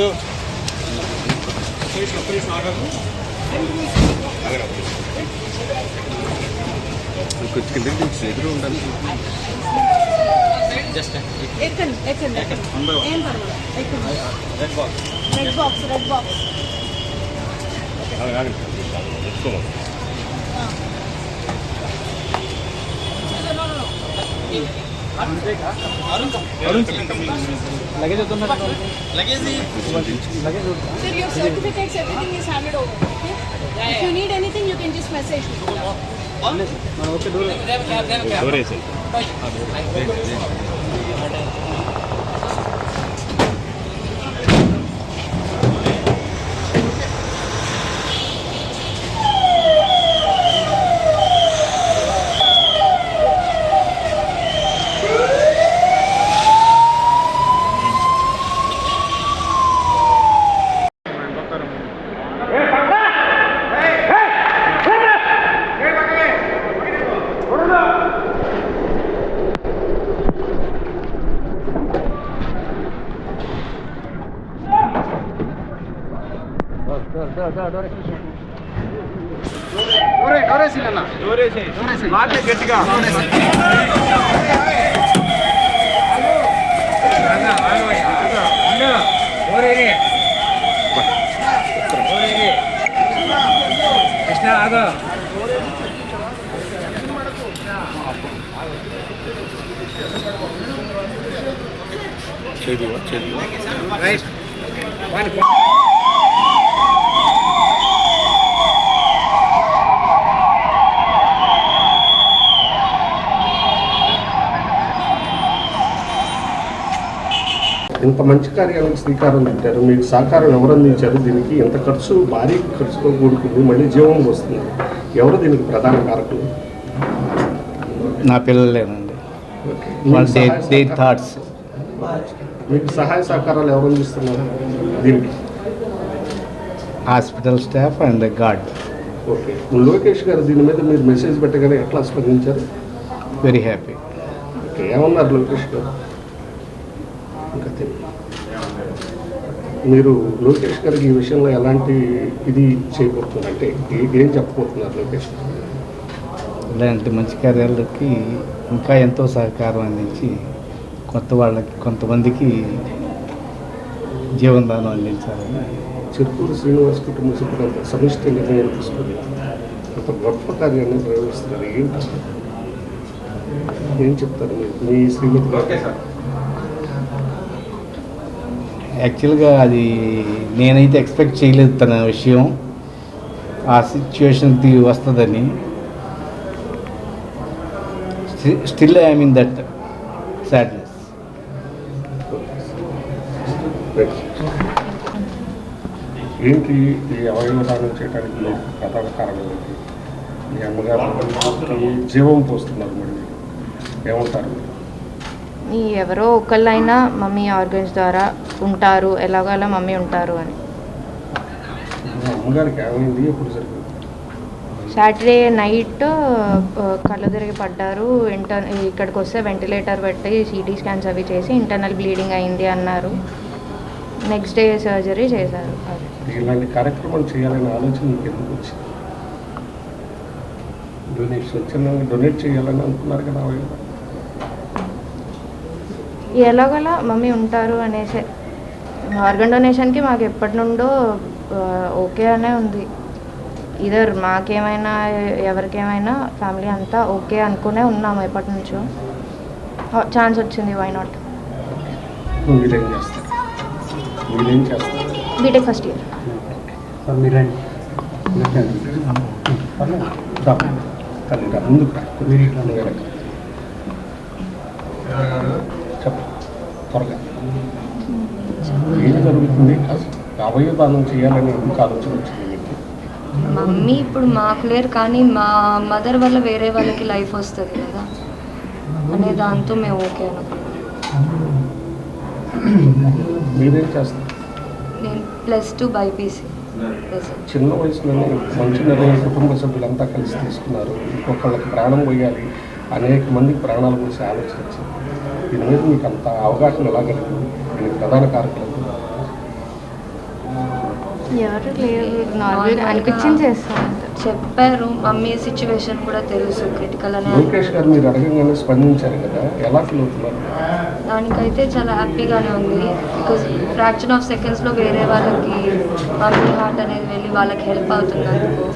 వద్దు. కొంచెం కిందకి దించు ఎదురు ఉండాలి జస్ట్ ఎక్కండి ఎక్కండి. ఏం పర్వాలేదు. ఎక్కండి? Red box red box red box Arun luggage होता है लगेज लगेज होता है sir your certificates everything is handed over okay if you need anything you can just message me okay दूर दूर है सर గట్టిగా కృష్ణ ఆగో చేదు చేదు రైట్ ఇంత మంచి కార్యాలకు శ్రీకారం చుట్టారు. మీకు సహకారం ఎవరు అందించారు? దీనికి ఎంత ఖర్చు? భారీ ఖర్చుతో కూడుకుంది. మళ్ళీ జీవం వస్తుంది ఎవరు దీనికి ప్రధాన కారకులు? నా పిల్లలేనండి థాట్స్. మీకు సహాయ సహకారాలు ఎవరు అందిస్తున్నారు దీనికి? Hospital staff and god okay. Lokesh గారు దీని మీద మీరు మెసేజ్ పెట్టగానే ఎట్లా స్పందించారు? Very happy okay. ఏమన్నారు లోకేష్ గారు? ఇంకా తెలియదు. మీరు లోకేష్ గారికి ఈ విషయంలో ఎలాంటి ఇది చేయబోతున్నారు అంటే ఏ- ఏం చెప్పబోతున్నారు లోకేష్? గారు ఇలాంటి మంచి కార్యాలకి ఇంకా ఎంతో సహకారం అందించి కొత్త వాళ్ళకి కొంతమందికి జీవనదానం అందించాలని. చిరుకూరు శ్రీనివాస్ కుటుంబ సభ్యులంతా సమిష్టి నిర్ణయం తీసుకుని ఒక గొప్ప కార్యాన్ని నిర్వహిస్తున్నారు ఏంటి? ఏం చెప్తారు మీరు? మీ శ్రీమతి గారు యాక్చువల్గా అది నేనైతే ఎక్స్పెక్ట్ చేయలేదు తన విషయం ఆ సిచ్యువేషన్కి వస్తుందని still I mean that sadness. ఏంటి ఈ అవయవ దానం చేయడానికి ప్రధాన కారణం ఏంటి మీ అమ్మగారు జీవం పోస్తున్నారు మరి మీరు. ఏమంటారు ఈ ఎవరో ఒకళ్ళైనా మమ్మీ ఆర్గన్స్ ద్వారా ఉంటారు ఎలాగో అలా మమ్మీ ఉంటారు అని. మీ సాటర్డే నైట్ కళ్ళు తిరిగి పడ్డారు ఇంటర్ ఇక్కడికి వస్తే వెంటిలేటర్ పెట్టి సిటీ స్కాన్స్ అవి చేసి ఇంటర్నల్ బ్లీడింగ్ అయింది అన్నారు. నెక్స్ట్ డే సర్జరీ చేశారు. ఇలాంటి కార్యక్రమం చేయాలనే ఆలోచన మీకు ఎందుకు వచ్చింది డొనేషన్ చిన్న డొనేట్ చేయాలని అనుకున్నారు కదా ఎలాగోలా మమ్మీ ఉంటారు అనేసి. ఆర్గన్ డొనేషన్కి మాకు ఎప్పటి నుండో ఓకే అనే ఉంది. ఇదర్ మాకేమైనా ఎవరికేమైనా ఫ్యామిలీ అంతా ఓకే అనుకునే ఉన్నాము ఎప్పటి నుంచో ఛాన్స్ వచ్చింది why not? BTech first year మీరేం చెప్పు త్వరగా. ఏం జరుగుతుంది? అవయవ దానం చేయాలని ఎందుకు ఆలోచన వచ్చింది మీకు? మమ్మీ ఇప్పుడు మాకు లేరు కానీ మా మదర్ వల్ల వేరే వాళ్ళకి లైఫ్ వస్తుంది కదా. అనే దాంతో మేము ఓకే అనుకున్నాం మీరేం చేస్తారు? నేను ప్లస్ టూ బైపీసీ చిన్న వయసులోనే మంచి నిర్ణయం కుటుంబ సభ్యులంతా కలిసి తీసుకున్నారు. ఇంకొకళ్ళకి ప్రాణం పోయాలి. అనేక మందికి ప్రాణాల గురించి ఆలోచించారు దీని మీద మీకు అంత అవగాహన ఎలా కలిగింది? దీనికి ప్రధాన కారకులు ఎవరు? లేరు నార్మల్గా అనిపించింది చేస్తాను చెప్పారు మమ్మీ సిచ్యువేషన్ కూడా తెలుసు క్రిటికల్ అనే. లోకేష్ గారు మీరు అడగంగానే స్పందించారు కదా ఎలా ఫీల్ అవుతున్నారు? దానికైతే చాలా హ్యాపీగానే ఉంది బికాజ్ ఫ్రాక్షన్ ఆఫ్ సెకండ్స్లో వేరే వాళ్ళకి మమ్మీ హార్ట్ అనేది వెళ్ళి వాళ్ళకి హెల్ప్ అవుతున్నందుకు.